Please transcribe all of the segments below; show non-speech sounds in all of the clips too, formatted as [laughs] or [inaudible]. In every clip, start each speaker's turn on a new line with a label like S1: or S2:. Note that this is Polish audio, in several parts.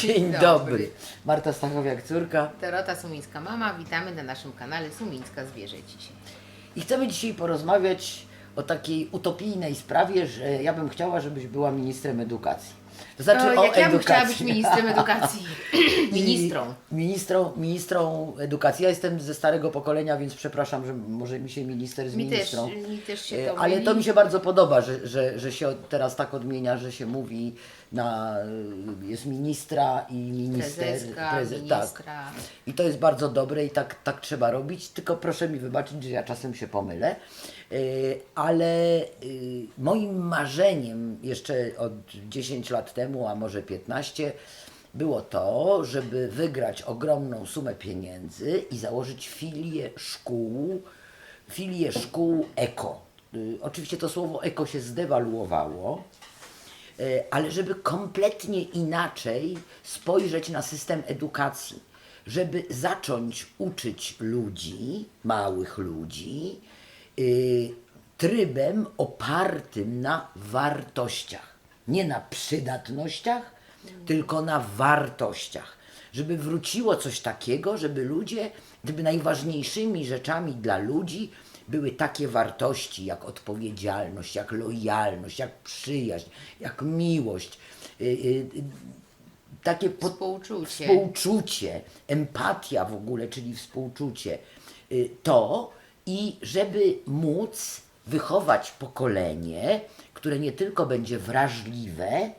S1: Dzień
S2: Dobry.
S1: dobry. Marta Stachowiak, córka.
S2: Dorota Sumińska Mama, witamy na naszym kanale Sumińska Zwierzę dzisiaj.
S1: I chcemy dzisiaj porozmawiać o takiej utopijnej sprawie, że ja bym chciała, żebyś była ministrem edukacji. To znaczy
S2: o,
S1: o
S2: jak ja bym chciała być ministrem edukacji. [clears throat] [clears throat] Ministrą.
S1: Ministrą, ministrą edukacji. Ja jestem ze starego pokolenia, więc przepraszam, że może mi się minister z
S2: Mi też,
S1: ministrą.
S2: mi też się
S1: E,
S2: to
S1: Ale
S2: myli.
S1: to mi się bardzo podoba, że, że, że się teraz tak odmienia, że się mówi na jest ministra i minister.
S2: Prezeska,
S1: preze-
S2: ministra.
S1: Tak. I to jest bardzo dobre i tak, tak trzeba robić, tylko proszę mi wybaczyć, że ja czasem się pomylę. Yy, Ale yy, moim marzeniem jeszcze od 10 lat temu, a może 15, było to, żeby wygrać ogromną sumę pieniędzy i założyć filię szkół, filię szkół eko. Yy, Oczywiście to słowo eko się zdewaluowało, E, ale żeby kompletnie inaczej spojrzeć na system edukacji, żeby zacząć uczyć ludzi, małych ludzi, y, trybem opartym na wartościach. Nie na przydatnościach, tylko na wartościach. Żeby wróciło coś takiego, żeby ludzie, gdyby najważniejszymi rzeczami dla ludzi były takie wartości jak odpowiedzialność, jak lojalność, jak przyjaźń, jak miłość, y, y, y, takie
S2: Współczucie.
S1: współczucie, empatia w ogóle, czyli współczucie, y, to i żeby móc wychować pokolenie, które nie tylko będzie wrażliwe,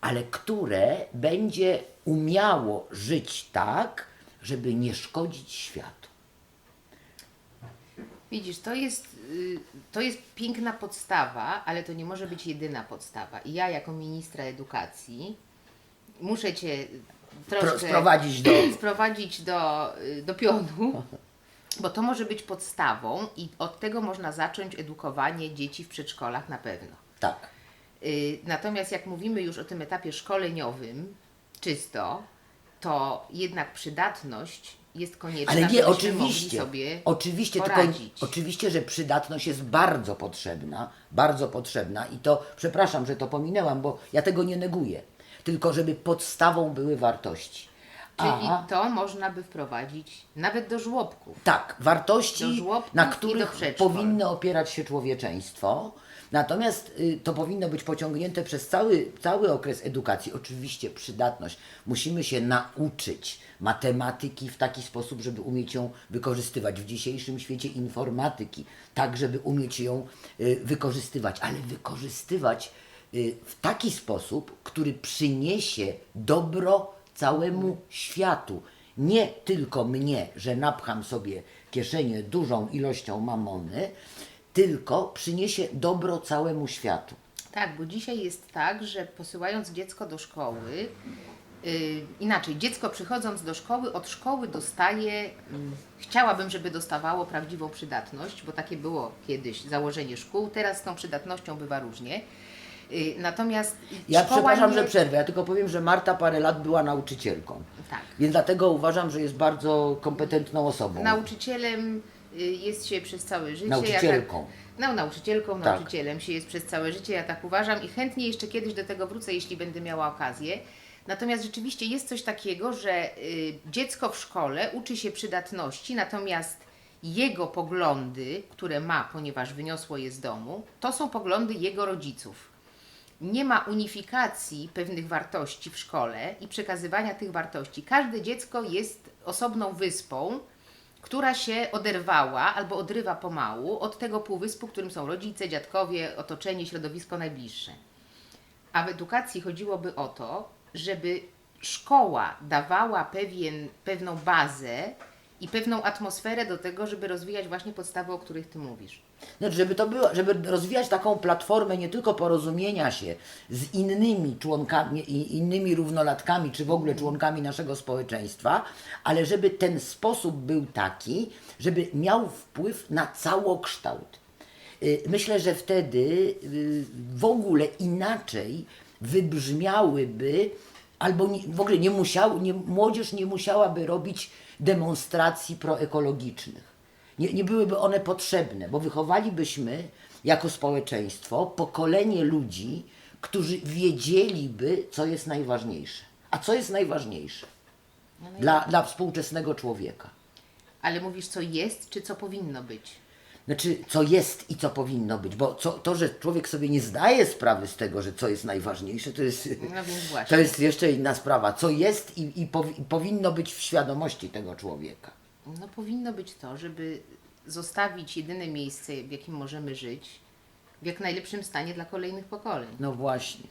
S1: ale które będzie umiało żyć tak, żeby nie szkodzić światu.
S2: Widzisz, to jest, y, to jest piękna podstawa, ale to nie może być jedyna podstawa. I ja jako ministra edukacji muszę Cię troszkę
S1: Pro- sprowadzić do... [clears throat]
S2: sprowadzić do, y, do pionu, [laughs] bo to może być podstawą i od tego można zacząć edukowanie dzieci w przedszkolach na pewno.
S1: Tak.
S2: Y, Natomiast jak mówimy już o tym etapie szkoleniowym, czysto, to jednak przydatność jest konieczna,
S1: Ale nie, oczywiście,
S2: sobie
S1: oczywiście, tylko, oczywiście, że przydatność jest bardzo potrzebna, bardzo potrzebna i to, przepraszam, że to pominęłam, bo ja tego nie neguję, tylko żeby podstawą były wartości.
S2: Czyli
S1: A,
S2: to można by wprowadzić nawet do żłobków.
S1: tak,
S2: Do
S1: wartości,
S2: żłobków
S1: na
S2: i do
S1: których
S2: przedszkol.
S1: powinno opierać się człowieczeństwo, natomiast y, to powinno być pociągnięte przez cały, cały okres edukacji. Oczywiście przydatność. Musimy się nauczyć matematyki w taki sposób, żeby umieć ją wykorzystywać. W dzisiejszym świecie informatyki, tak żeby umieć ją y, wykorzystywać, ale wykorzystywać y, w taki sposób, który przyniesie dobro całemu światu. Nie tylko mnie, że napcham sobie kieszenię dużą ilością mamony, tylko przyniesie dobro całemu światu.
S2: Tak, bo dzisiaj jest tak, że posyłając dziecko do szkoły, yy, inaczej, dziecko przychodząc do szkoły, od szkoły dostaje, mm, chciałabym, żeby dostawało prawdziwą przydatność, bo takie było kiedyś założenie szkół, teraz z tą przydatnością bywa różnie. Yy, natomiast
S1: Ja przepraszam,
S2: nie...
S1: że przerwę, ja tylko powiem, że Marta parę lat była nauczycielką.
S2: Tak.
S1: Więc dlatego uważam, że jest bardzo kompetentną osobą.
S2: Nauczycielem y, jest się przez całe życie.
S1: Nauczycielką.
S2: Ja tak, no, nauczycielką,
S1: Tak.
S2: nauczycielem się jest przez całe życie, ja tak uważam i chętnie jeszcze kiedyś do tego wrócę, jeśli będę miała okazję. Natomiast rzeczywiście jest coś takiego, że y, dziecko w szkole uczy się przydatności, natomiast jego poglądy, które ma, ponieważ wyniosło je z domu, to są poglądy jego rodziców nie ma unifikacji pewnych wartości w szkole i przekazywania tych wartości. Każde dziecko jest osobną wyspą, która się oderwała albo odrywa pomału od tego półwyspu, którym są rodzice, dziadkowie, otoczenie, środowisko najbliższe. A w edukacji chodziłoby o to, żeby szkoła dawała pewien, pewną bazę i pewną atmosferę do tego, żeby rozwijać właśnie podstawy, o których Ty mówisz.
S1: Znaczy, żeby to było, żeby rozwijać taką platformę nie tylko porozumienia się z innymi członkami, i innymi równolatkami, czy w ogóle członkami naszego społeczeństwa, ale żeby ten sposób był taki, żeby miał wpływ na całokształt. Y, Myślę, że wtedy y, w ogóle inaczej wybrzmiałyby, albo w ogóle nie musiał, nie, młodzież nie musiałaby robić demonstracji proekologicznych. Nie, nie byłyby one potrzebne, bo wychowalibyśmy jako społeczeństwo pokolenie ludzi, którzy wiedzieliby, co jest najważniejsze. A co jest najważniejsze
S2: No, no
S1: dla, dla współczesnego człowieka?
S2: Ale mówisz, co jest, czy co powinno być?
S1: Znaczy, co jest i co powinno być, bo co, to, że człowiek sobie nie zdaje sprawy z tego, że co jest najważniejsze, to jest,
S2: No
S1: to jest jeszcze inna sprawa. Co jest i, i, powi- i powinno być w świadomości tego człowieka.
S2: No powinno być to, żeby zostawić jedyne miejsce, w jakim możemy żyć, w jak najlepszym stanie dla kolejnych pokoleń.
S1: No właśnie.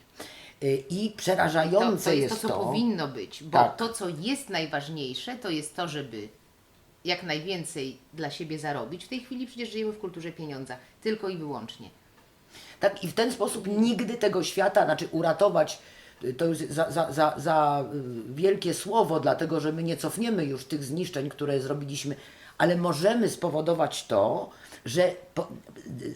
S1: Y, I
S2: To,
S1: przerażające
S2: to jest
S1: jest
S2: to, co
S1: to.
S2: powinno być, bo
S1: Tak.
S2: to, co jest najważniejsze, to jest to, żeby jak najwięcej dla siebie zarobić. W tej chwili przecież żyjemy w kulturze pieniądza, tylko i wyłącznie.
S1: Tak, i w ten sposób nigdy tego świata, znaczy uratować, y, to już za, za, za, za y, wielkie słowo, dlatego że my nie cofniemy już tych zniszczeń, które zrobiliśmy, ale możemy spowodować to, że po, y,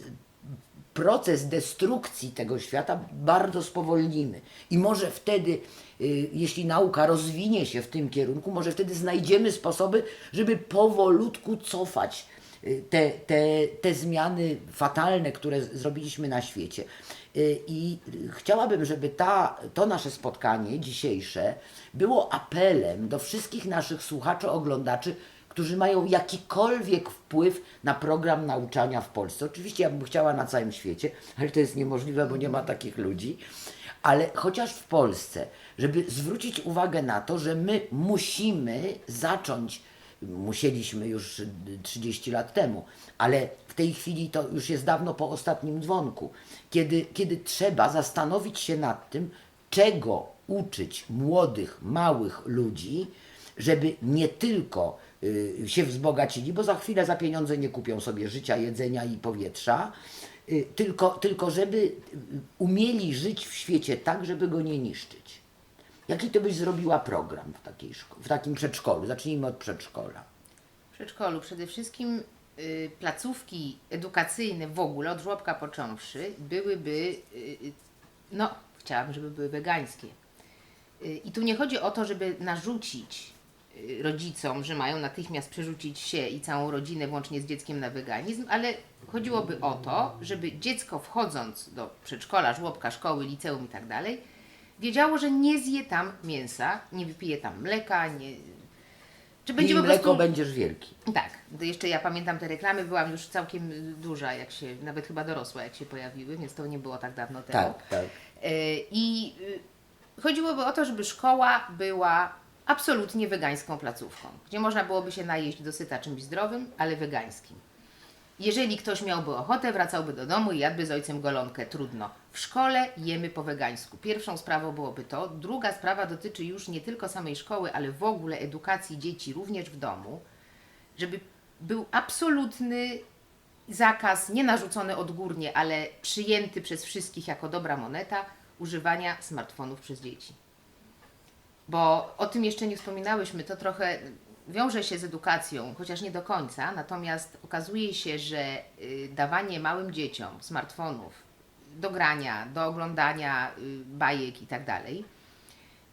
S1: proces destrukcji tego świata bardzo spowolnimy. I może wtedy, y, jeśli nauka rozwinie się w tym kierunku, może wtedy znajdziemy sposoby, żeby powolutku cofać y, te, te, te zmiany fatalne, które zrobiliśmy na świecie. Y, I chciałabym, żeby ta, to nasze spotkanie dzisiejsze było apelem do wszystkich naszych słuchaczy, oglądaczy, którzy mają jakikolwiek wpływ na program nauczania w Polsce. Oczywiście ja bym chciała na całym świecie, ale to jest niemożliwe, bo nie ma takich ludzi. Ale chociaż w Polsce, żeby zwrócić uwagę na to, że my musimy zacząć, musieliśmy już y, 30 lat temu, ale w tej chwili to już jest dawno po ostatnim dzwonku, kiedy, kiedy trzeba zastanowić się nad tym, czego uczyć młodych, małych ludzi, żeby nie tylko się wzbogacili, bo za chwilę za pieniądze nie kupią sobie życia, jedzenia i powietrza, y, tylko, tylko żeby y, umieli żyć w świecie tak, żeby go nie niszczyć. Jaki to byś zrobiła program w, takiej w takim przedszkolu? Zacznijmy od przedszkola.
S2: W przedszkolu przede wszystkim y, placówki edukacyjne w ogóle, od żłobka począwszy, byłyby, y, y, no, chciałabym, żeby były wegańskie. Y, I tu nie chodzi o to, żeby narzucić y, rodzicom, że mają natychmiast przerzucić się i całą rodzinę, włącznie z dzieckiem, na weganizm, ale chodziłoby o to, żeby dziecko wchodząc do przedszkola, żłobka, szkoły, liceum i tak dalej, wiedziało, że nie zje tam mięsa, nie wypije tam mleka, nie... Czy będzie
S1: I
S2: po
S1: mleko
S2: prostu...
S1: będziesz wielki.
S2: Tak, to jeszcze ja pamiętam te reklamy, byłam już całkiem y, duża, jak się, nawet chyba dorosła, jak się pojawiły, więc to nie było tak dawno temu.
S1: Tak, tak.
S2: E, I y, chodziłoby o to, żeby szkoła była absolutnie wegańską placówką, gdzie można byłoby się najeść dosyta czymś zdrowym, ale wegańskim. Jeżeli ktoś miałby ochotę, wracałby do domu i jadłby z ojcem golonkę. Trudno. W szkole jemy po wegańsku. Pierwszą sprawą byłoby to. Druga sprawa dotyczy już nie tylko samej szkoły, ale w ogóle edukacji dzieci również w domu, żeby był absolutny zakaz, nie narzucony odgórnie, ale przyjęty przez wszystkich jako dobra moneta, używania smartfonów przez dzieci. Bo o tym jeszcze nie wspominałyśmy, to trochę wiąże się z edukacją, chociaż nie do końca, natomiast okazuje się, że y, dawanie małym dzieciom smartfonów do grania, do oglądania y, bajek i tak dalej,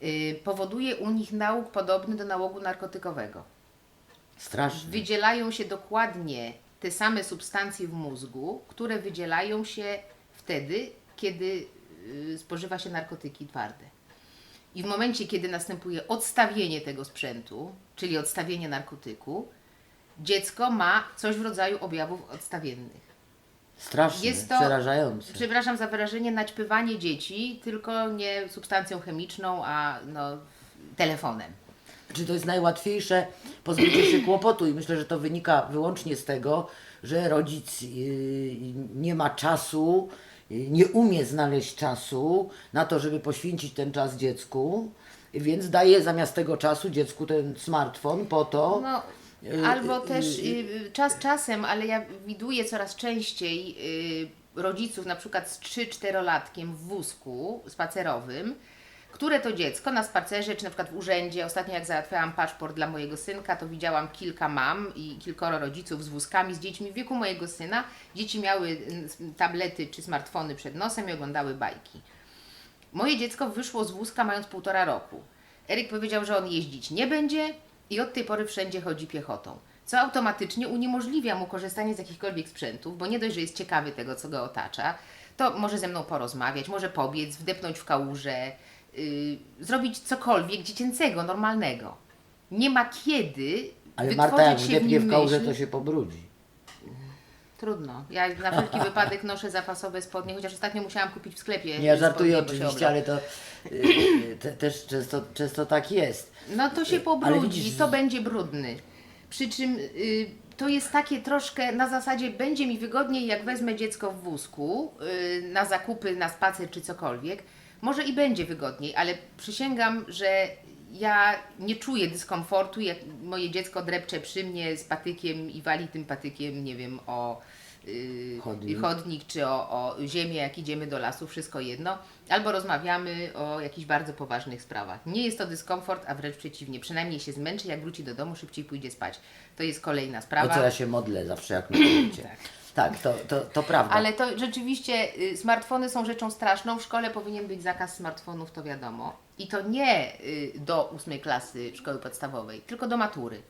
S2: y, powoduje u nich nauk podobny do nałogu narkotykowego.
S1: Strasznie.
S2: Wydzielają się dokładnie te same substancje w mózgu, które wydzielają się wtedy, kiedy spożywa się narkotyki twarde. I w momencie, kiedy następuje odstawienie tego sprzętu, czyli odstawienie narkotyku, dziecko ma coś w rodzaju objawów odstawiennych.
S1: Strasznie,
S2: Jest to-
S1: przerażające.
S2: Przepraszam za wyrażenie, naćpywanie dzieci, tylko nie substancją chemiczną, a no, telefonem.
S1: Czy to jest najłatwiejsze pozbycie się kłopotu i myślę, że to wynika wyłącznie z tego, że rodzic yy, nie ma czasu, nie umie znaleźć czasu na to, żeby poświęcić ten czas dziecku, więc daje zamiast tego czasu dziecku ten smartfon po to,
S2: No,
S1: Y,
S2: albo
S1: y,
S2: też
S1: y,
S2: y, czas czasem, ale ja widuję coraz częściej y, rodziców na przykład z 3-4-latkiem w wózku spacerowym, które to dziecko na spacerze, czy na przykład w urzędzie, ostatnio jak załatwiałam paszport dla mojego synka, to widziałam kilka mam i kilkoro rodziców z wózkami, z dziećmi w wieku mojego syna. Dzieci miały y, tablety czy smartfony przed nosem i oglądały bajki. Moje dziecko wyszło z wózka mając półtora roku. Eryk powiedział, że on jeździć nie będzie i od tej pory wszędzie chodzi piechotą. Co automatycznie uniemożliwia mu korzystanie z jakichkolwiek sprzętów, bo nie dość, że jest ciekawy tego, co go otacza, to może ze mną porozmawiać, może pobiec, wdepnąć w kałużę, zrobić cokolwiek dziecięcego, normalnego. Nie ma kiedy
S1: Ale Marta jak wdepnie w kałużę, to się pobrudzi.
S2: Trudno. Ja na wszelki wypadek noszę zapasowe spodnie, chociaż ostatnio musiałam kupić w sklepie.
S1: Nie, żartuję
S2: spodnie,
S1: oczywiście, ale to y, te, też często, często tak jest.
S2: No to się
S1: Ale
S2: pobrudzi,
S1: widzisz,
S2: to będzie brudny. Przy czym y, to jest takie troszkę na zasadzie będzie mi wygodniej jak wezmę dziecko w wózku y, na zakupy, na spacer czy cokolwiek. Może i będzie wygodniej, ale przysięgam, że ja nie czuję dyskomfortu, jak moje dziecko drepcze przy mnie z patykiem i wali tym patykiem, nie wiem, o y,
S1: Chodnik.
S2: chodnik czy o, o ziemię, jak idziemy do lasu, wszystko jedno. Albo rozmawiamy o jakichś bardzo poważnych sprawach. Nie jest to dyskomfort, a wręcz przeciwnie. Przynajmniej się zmęczy, jak wróci do domu, szybciej pójdzie spać. To jest kolejna sprawa.
S1: co ja się modlę zawsze, jak mi powiecie. [clears throat] Tak, to, to, to prawda.
S2: Ale to rzeczywiście y, smartfony są rzeczą straszną. W szkole powinien być zakaz smartfonów, to wiadomo. I to nie y, do ósmej klasy szkoły podstawowej, tylko do matury.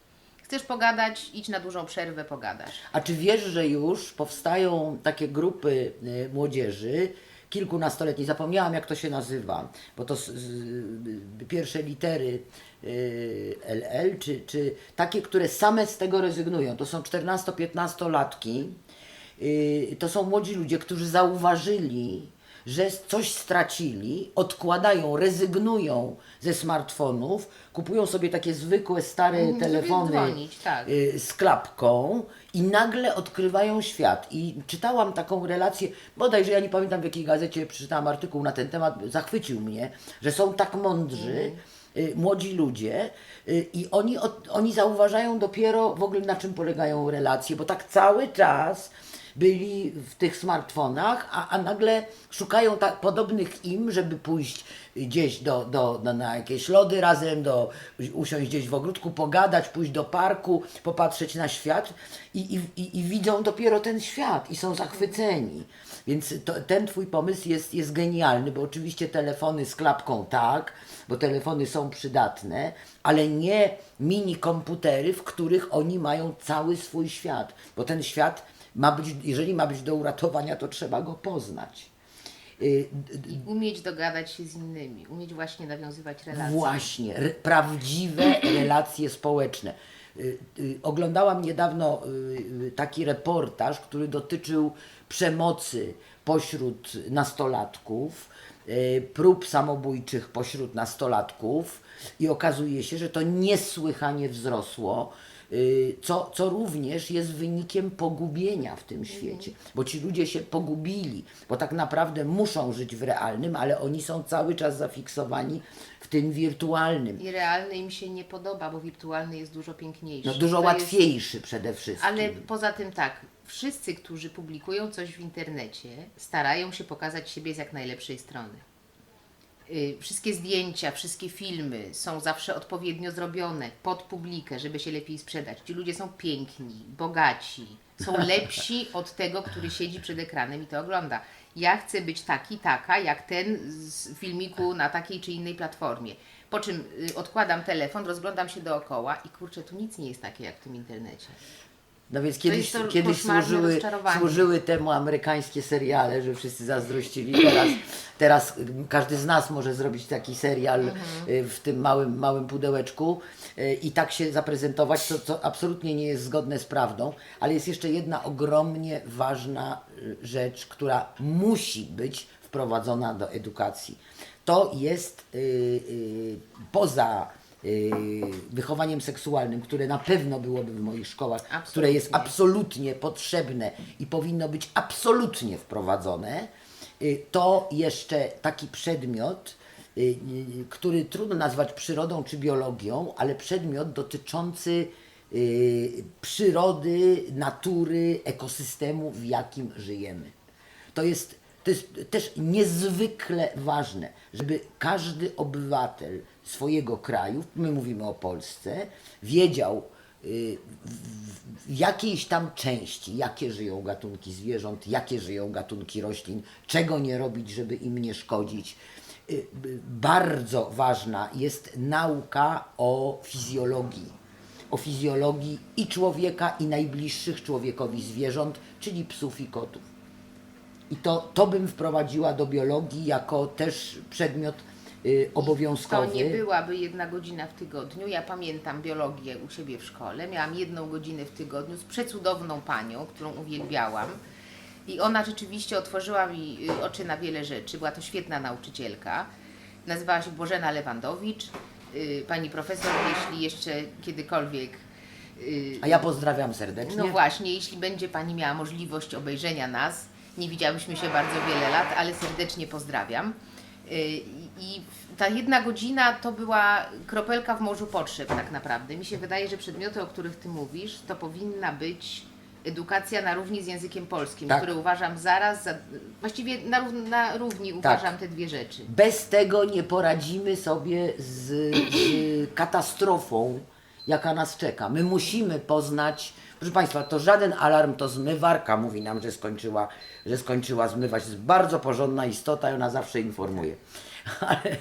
S2: Chcesz pogadać, idź na dużą przerwę, pogadasz.
S1: A czy wiesz, że już powstają takie grupy y, młodzieży, kilkunastoletniej, zapomniałam jak to się nazywa, bo to z, y, pierwsze litery y, LL, czy, czy takie, które same z tego rezygnują. To są 14-15-latki, y, to są młodzi ludzie, którzy zauważyli, że coś stracili, odkładają, rezygnują ze smartfonów, kupują sobie takie zwykłe, stare
S2: Mhm, żeby
S1: telefony
S2: dzwonić, tak.
S1: y, z klapką i nagle odkrywają świat. I czytałam taką relację, bodajże ja nie pamiętam w jakiej gazecie przeczytałam artykuł na ten temat, zachwycił mnie, że są tak mądrzy. y, Młodzi ludzie y, i oni, oni zauważają dopiero w ogóle na czym polegają relacje, bo tak cały czas byli w tych smartfonach, a, a nagle szukają tak podobnych im, żeby pójść gdzieś do, do, do, na jakieś lody razem, do, usiąść gdzieś w ogródku, pogadać, pójść do parku, popatrzeć na świat i, i, i, i widzą dopiero ten świat i są zachwyceni. Więc to, ten Twój pomysł jest, jest genialny, bo oczywiście telefony z klapką tak, bo telefony są przydatne, ale nie mini komputery, w których oni mają cały swój świat, bo ten świat ma być, jeżeli ma być do uratowania, to trzeba go poznać. Y,
S2: I umieć dogadać się z innymi, umieć właśnie nawiązywać relacje.
S1: Właśnie, re, prawdziwe [clears throat] relacje społeczne. Y, y, Oglądałam niedawno taki reportaż, który dotyczył przemocy pośród nastolatków, prób samobójczych pośród nastolatków i okazuje się, że to niesłychanie wzrosło. Y, Co, co również jest wynikiem pogubienia w tym świecie, bo ci ludzie się pogubili, bo tak naprawdę muszą żyć w realnym, ale oni są cały czas zafiksowani w tym wirtualnym.
S2: I realny im się nie podoba, bo wirtualny jest dużo piękniejszy.
S1: No, dużo
S2: To
S1: łatwiejszy przede wszystkim.
S2: Ale poza tym tak, wszyscy, którzy publikują coś w internecie, starają się pokazać siebie z jak najlepszej strony. Y, Wszystkie zdjęcia, wszystkie filmy są zawsze odpowiednio zrobione pod publikę, żeby się lepiej sprzedać. Ci ludzie są piękni, bogaci, są [laughs] lepsi od tego, który siedzi przed ekranem i to ogląda. Ja chcę być taki, taka, jak ten z filmiku na takiej czy innej platformie. Po czym y, odkładam telefon, rozglądam się dookoła i kurczę, tu nic nie jest takie jak w tym internecie.
S1: No więc kiedyś,
S2: to
S1: kiedyś służyły, służyły temu amerykańskie seriale, że wszyscy zazdrościli. Teraz, teraz każdy z nas może zrobić taki serial
S2: Mhm.
S1: y, w tym małym, małym pudełeczku y, i tak się zaprezentować, co, co absolutnie nie jest zgodne z prawdą. Ale jest jeszcze jedna ogromnie ważna y, rzecz, która musi być wprowadzona do edukacji. To jest y, y, poza wychowaniem seksualnym, które na pewno byłoby w moich szkołach, które jest
S2: Absolutnie.
S1: absolutnie potrzebne i powinno być absolutnie wprowadzone, y, to jeszcze taki przedmiot, y, y, który trudno nazwać przyrodą czy biologią, ale przedmiot dotyczący y, przyrody, natury, ekosystemu, w jakim żyjemy. To jest, to jest też niezwykle ważne, żeby każdy obywatel swojego kraju, my mówimy o Polsce, wiedział y, w, jakiejś tam części, jakie żyją gatunki zwierząt, jakie żyją gatunki roślin, czego nie robić, żeby im nie szkodzić. Y, Bardzo ważna jest nauka o fizjologii o fizjologii i człowieka, i najbliższych człowiekowi zwierząt, czyli psów i kotów. I to, to bym wprowadziła do biologii jako też przedmiot y,
S2: To
S1: obowiązkowy.
S2: nie byłaby jedna godzina w tygodniu. Ja pamiętam biologię u siebie w szkole. Miałam jedną godzinę w tygodniu z przecudowną panią, którą uwielbiałam. I ona rzeczywiście otworzyła mi y, oczy na wiele rzeczy. Była to świetna nauczycielka. Nazywała się Bożena Lewandowicz. Y, Pani profesor, jeśli jeszcze kiedykolwiek y,
S1: A ja pozdrawiam serdecznie.
S2: no właśnie, jeśli będzie Pani miała możliwość obejrzenia nas, nie widziałyśmy się bardzo wiele lat, ale serdecznie pozdrawiam. Yy, I ta jedna godzina to była kropelka w morzu potrzeb tak naprawdę. Mi się wydaje, że przedmioty, o których Ty mówisz, to powinna być edukacja na równi z językiem polskim,
S1: Tak.
S2: który uważam zaraz, za, właściwie na, rów- na równi uważam te dwie rzeczy.
S1: Bez tego nie poradzimy sobie z, z [clears throat] katastrofą, jaka nas czeka. My musimy poznać, proszę Państwa, to żaden alarm, to zmywarka mówi nam, że skończyła, że skończyła zmywać. Jest bardzo porządna istota i ona zawsze informuje. [laughs] Ale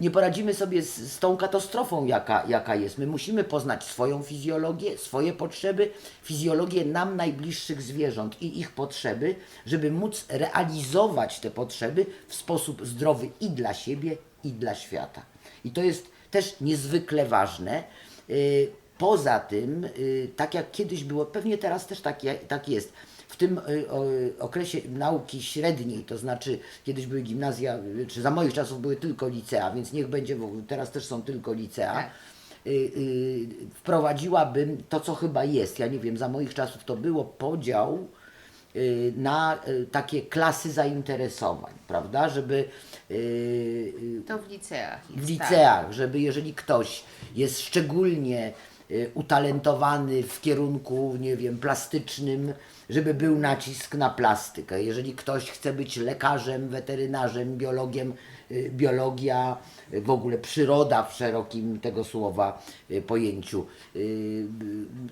S1: nie poradzimy sobie z, z tą katastrofą, jaka, jaka jest. My musimy poznać swoją fizjologię, swoje potrzeby, fizjologię nam najbliższych zwierząt i ich potrzeby, żeby móc realizować te potrzeby w sposób zdrowy i dla siebie, i dla świata. I to jest też niezwykle ważne. Yy, Poza tym, yy, tak jak kiedyś było, pewnie teraz też tak, tak jest, w tym y, okresie nauki średniej, to znaczy kiedyś były gimnazja, y, czy za moich czasów były tylko licea, więc niech będzie, w ogóle, teraz też są tylko licea,
S2: Tak.
S1: y, y, wprowadziłabym to, co chyba jest. Ja nie wiem, za moich czasów to było podział y, na y, takie klasy zainteresowań, prawda, żeby y, y,
S2: To w liceach.
S1: w
S2: tak.
S1: liceach, żeby jeżeli ktoś jest szczególnie y, utalentowany w kierunku, nie wiem, plastycznym, żeby był nacisk na plastykę. Jeżeli ktoś chce być lekarzem, weterynarzem, biologiem, y, biologia, y, w ogóle przyroda w szerokim tego słowa y, pojęciu. Y, y,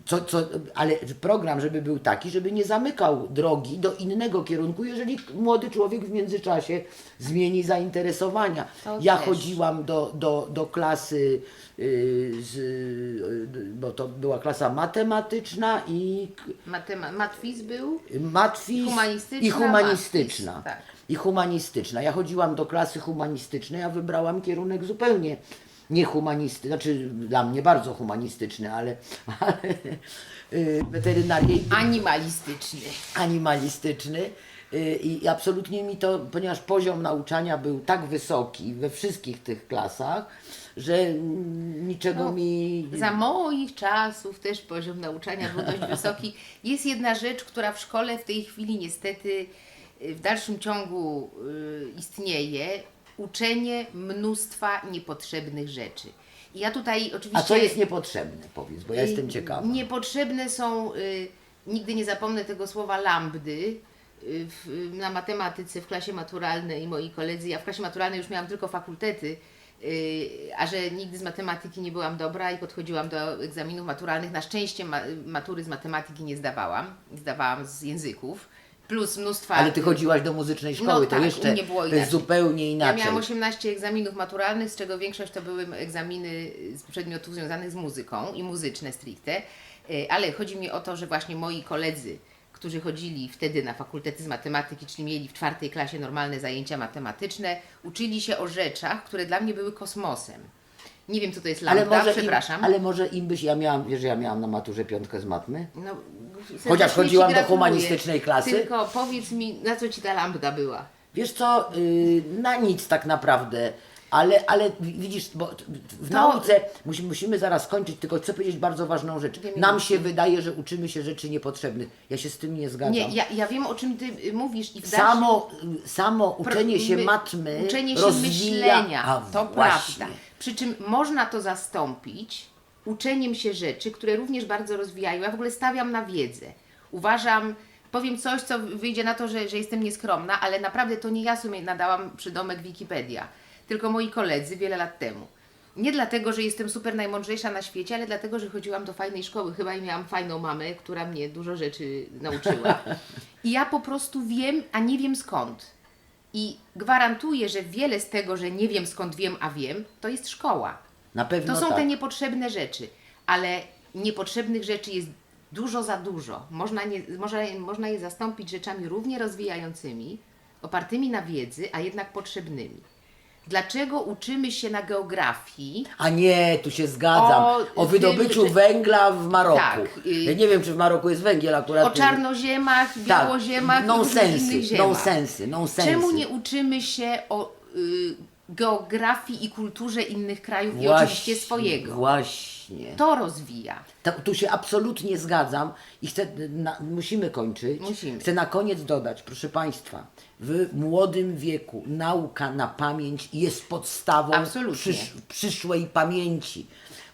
S1: Co, co, ale program, żeby był taki, żeby nie zamykał drogi do innego kierunku, jeżeli młody człowiek w międzyczasie zmieni zainteresowania.
S2: To
S1: Ja
S2: też.
S1: chodziłam do, do, do klasy, y, z, y, bo to była klasa matematyczna i
S2: Matema- matwiz był.
S1: matwiz
S2: Humanistyczna,
S1: i humanistyczna.
S2: matwiz, tak.
S1: I humanistyczna. Ja chodziłam do klasy humanistycznej, a wybrałam kierunek zupełnie niehumanistyczny, znaczy dla mnie bardzo humanistyczny, ale, ale y, weterynarię i
S2: Animalistyczny.
S1: animalistyczny y, i absolutnie mi to, ponieważ poziom nauczania był tak wysoki we wszystkich tych klasach, że niczego
S2: No,
S1: mi...
S2: Za moich czasów też poziom nauczania był dość wysoki. Jest jedna rzecz, która w szkole w tej chwili niestety y, w dalszym ciągu y, istnieje. Uczenie mnóstwa niepotrzebnych rzeczy. Ja tutaj oczywiście...
S1: A co jest niepotrzebne, powiedz, bo ja jestem ciekawa.
S2: Niepotrzebne są, y, nigdy nie zapomnę tego słowa lambdy. y, W, na matematyce w klasie maturalnej moi koledzy, ja w klasie maturalnej już miałam tylko fakultety, y, a że nigdy z matematyki nie byłam dobra i podchodziłam do egzaminów maturalnych. Na szczęście ma, matury z matematyki nie zdawałam, zdawałam z języków, plus mnóstwa...
S1: Ale ty chodziłaś do muzycznej szkoły,
S2: No
S1: to
S2: tak,
S1: jeszcze
S2: mnie było
S1: to jest
S2: inaczej.
S1: zupełnie
S2: Ja
S1: inaczej.
S2: miałam 18 egzaminów maturalnych, z czego większość to były egzaminy z przedmiotów związanych z muzyką i muzyczne stricte. E, Ale chodzi mi o to, że właśnie moi koledzy, którzy chodzili wtedy na fakultety z matematyki, czyli mieli w czwartej klasie normalne zajęcia matematyczne, uczyli się o rzeczach, które dla mnie były kosmosem. Nie wiem, co to jest lambda,
S1: ale może, im,
S2: przepraszam.
S1: ale może im byś, ja miałam, wiesz, ja miałam na maturze piątkę z matmy?
S2: No,
S1: Chociaż
S2: ci
S1: chodziłam do humanistycznej klasy.
S2: Tylko powiedz mi, na co ci ta lambda była?
S1: Wiesz co, yy, na nic tak naprawdę, ale, ale widzisz, bo w nauce musimy, musimy zaraz kończyć, tylko chcę powiedzieć bardzo ważną rzecz. Nam się wydaje, że uczymy się rzeczy niepotrzebnych. Ja się z tym nie zgadzam.
S2: Nie, ja, ja wiem, o czym ty y, mówisz i w dalszym...
S1: Samo, samo uczenie się
S2: my-
S1: matmy
S2: uczenie się
S1: rozwija,
S2: myślenia, to
S1: właśnie.
S2: prawda. Przy czym można to zastąpić uczeniem się rzeczy, które również bardzo rozwijają. Ja w ogóle stawiam na wiedzę. Uważam, powiem coś, co wyjdzie na to, że, że jestem nieskromna, ale naprawdę to nie ja sobie nadałam przydomek Wikipedia, tylko moi koledzy wiele lat temu. Nie dlatego, że jestem super najmądrzejsza na świecie, ale dlatego, że chodziłam do fajnej szkoły. Chyba i miałam fajną mamę, która mnie dużo rzeczy nauczyła. I ja po prostu wiem, a nie wiem skąd. I gwarantuję, że wiele z tego, że nie wiem skąd wiem, a wiem, to jest szkoła.
S1: Na pewno
S2: To są
S1: tak.
S2: te niepotrzebne rzeczy, ale niepotrzebnych rzeczy jest dużo za dużo. Można, nie, można, można je zastąpić rzeczami równie rozwijającymi, opartymi na wiedzy, a jednak potrzebnymi. Dlaczego uczymy się na geografii?
S1: A nie, tu się zgadzam.
S2: O
S1: O,
S2: tym,
S1: wydobyciu
S2: że-
S1: węgla w Maroku.
S2: Tak, y-
S1: Ja nie wiem, czy w Maroku jest węgiel akurat.
S2: O czarnoziemach, białoziemach i różnych innych
S1: nonsensy,
S2: ziemach.
S1: nonsensy, nonsensy.
S2: Czemu nie uczymy się o y, geografii i kulturze innych krajów i oczywiście swojego?
S1: Właśnie.
S2: To rozwija.
S1: To, tu się absolutnie zgadzam i chcę, na, musimy kończyć.
S2: Musimy.
S1: Chcę na koniec dodać, proszę Państwa, w młodym wieku nauka na pamięć jest podstawą
S2: Absolutnie.
S1: przyszłej pamięci.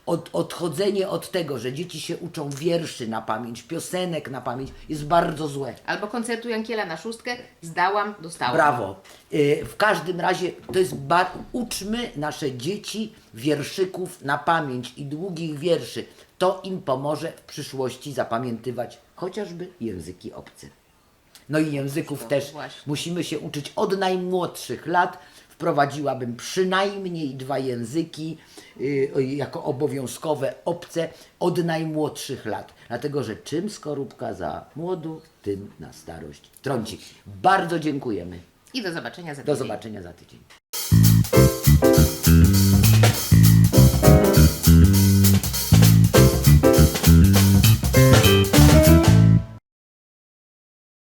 S1: Od, odchodzenie od tego, że dzieci się uczą wierszy na pamięć, piosenek na pamięć, jest bardzo złe.
S2: Albo koncertu Jankiela na szóstkę, zdałam, dostałam.
S1: Brawo. Y, W każdym razie to jest bar... uczmy nasze dzieci wierszyków na pamięć i długich wierszy. To im pomoże w przyszłości zapamiętywać chociażby języki obce. No i języków też
S2: właśnie.
S1: musimy się uczyć od najmłodszych lat. Wprowadziłabym przynajmniej dwa języki y, jako obowiązkowe obce od najmłodszych lat. Dlatego, że czym skorupka za młodu, tym na starość trąci. Bardzo dziękujemy.
S2: I do zobaczenia za
S1: Do
S2: tydzień.
S1: zobaczenia za tydzień.